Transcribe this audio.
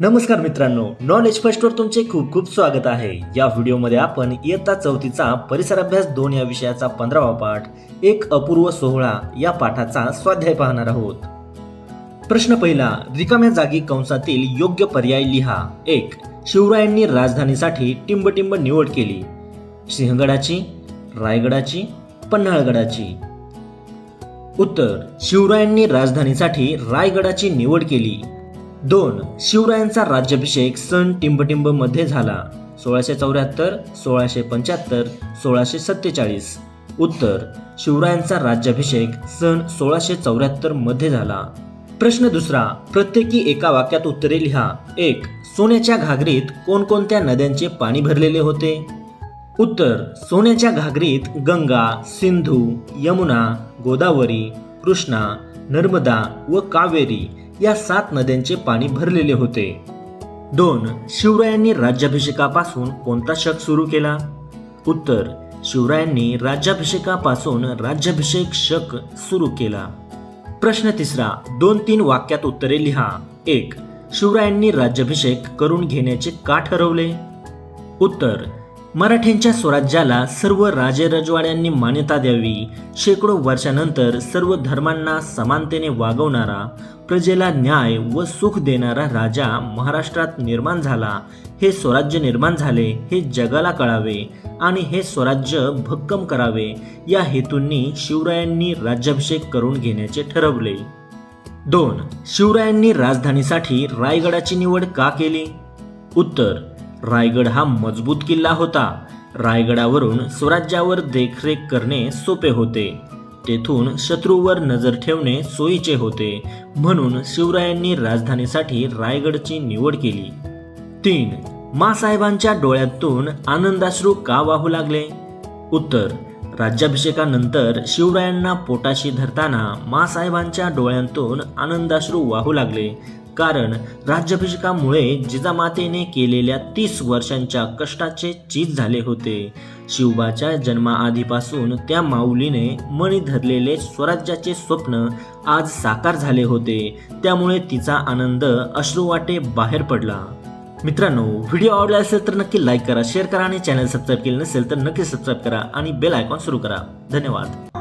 नमस्कार मित्रांनो knowledge first var तुमचे खूप खूप स्वागत आहे. या व्हिडिओमध्ये आपण इयत्ता चौथीचा परिसर अभ्यास दोन या विषयाचा पंधरावा पाठ एक अपूर्व सोहळा या पाठाचा स्वाध्याय पाहणार आहोत. प्रश्न पहिला रिकाम्या जागी कंसातील योग्य पर्याय लिहा. एक शिवरायांनी राजधानीसाठी टिंबटिंब निवड केली. सिंहगडाची रायगडाची पन्हाळगडाची. उत्तर शिवरायांनी राजधानीसाठी रायगडाची निवड केली. दोन शिवरायांचा राज्याभिषेक सन टिंबटिंबमध्ये झाला. सोळाशे चौऱ्याहत्तर सोळाशे पंच्याहत्तर सोळाशे सत्तेचाळीस. उत्तर शिवरायांचा राज्याभिषेक सन सोळाशे चौऱ्याहत्तरमध्ये झाला. प्रश्न दुसरा प्रत्येकी एका वाक्यात उत्तरे लिहा. एक सोन्याच्या घागरीत कोणकोणत्या नद्यांचे पाणी भरलेले होते? उत्तर सोन्याच्या घागरीत गंगा सिंधू यमुना गोदावरी कृष्णा नर्मदा व कावेरी या सात नद्यांचे पाणी भरलेले होते. दोन शिवरायांनी राज्याभिषेकापासून कोणता शक सुरू केला? उत्तर शिवरायांनी राज्याभिषेकापासून राज्याभिषेक शक सुरू केला. प्रश्न तिसरा दोन तीन वाक्यात उत्तरे लिहा. एक शिवरायांनी राज्याभिषेक करून घेण्याचे का ठरवले? उत्तर मराठ्यांच्या स्वराज्याला सर्व राजे रजवाड्यांनी मान्यता द्यावी. शेकडो वर्षानंतर सर्व धर्मांना समानतेने वागवणारा प्रजेला न्याय व सुख देणारा राजा महाराष्ट्रात निर्माण झाला. हे स्वराज्य निर्माण झाले हे जगाला कळावे आणि हे स्वराज्य भक्कम करावे. या हेतूंनी शिवरायांनी राज्याभिषेक करून घेण्याचे ठरवले. दोन. शिवरायांनी राजधानीसाठी रायगडाची निवड का केली? उत्तर. रायगड हा मजबूत किल्ला होता. रायगडावरून स्वराज्यावर देखरेख करणे सोपे होते. तेथून शत्रूवर नजर ठेवणे सोयीचे होते म्हणून शिवरायांनी राजधानीसाठी रायगडची निवड केली. तीन मासाहेबांच्या डोळ्यातून आनंदाश्रू का वाहू लागले? उत्तर राज्याभिषेकानंतर शिवरायांना पोटाशी धरताना मासाहेबांच्या डोळ्यांतून आनंदाश्रू वाहू लागले. कारण राज्याभिषेकामुळे जिजामातेने केलेल्या तीस वर्षांच्या कष्टाचे चीज झाले होते. शिवबाच्या जन्माआधीपासून त्या माऊलीने मणी धरलेले स्वराज्याचे स्वप्न आज साकार झाले होते. त्यामुळे तिचा आनंद अश्रुवाटे बाहेर पडला. मित्रांनो व्हिडिओ आवडला असेल तर नक्की लाईक करा शेअर करा आणि चॅनल सबस्क्राईब केले नसेल तर नक्की सबस्क्राईब करा आणि बेल आयकॉन सुरू करा. धन्यवाद.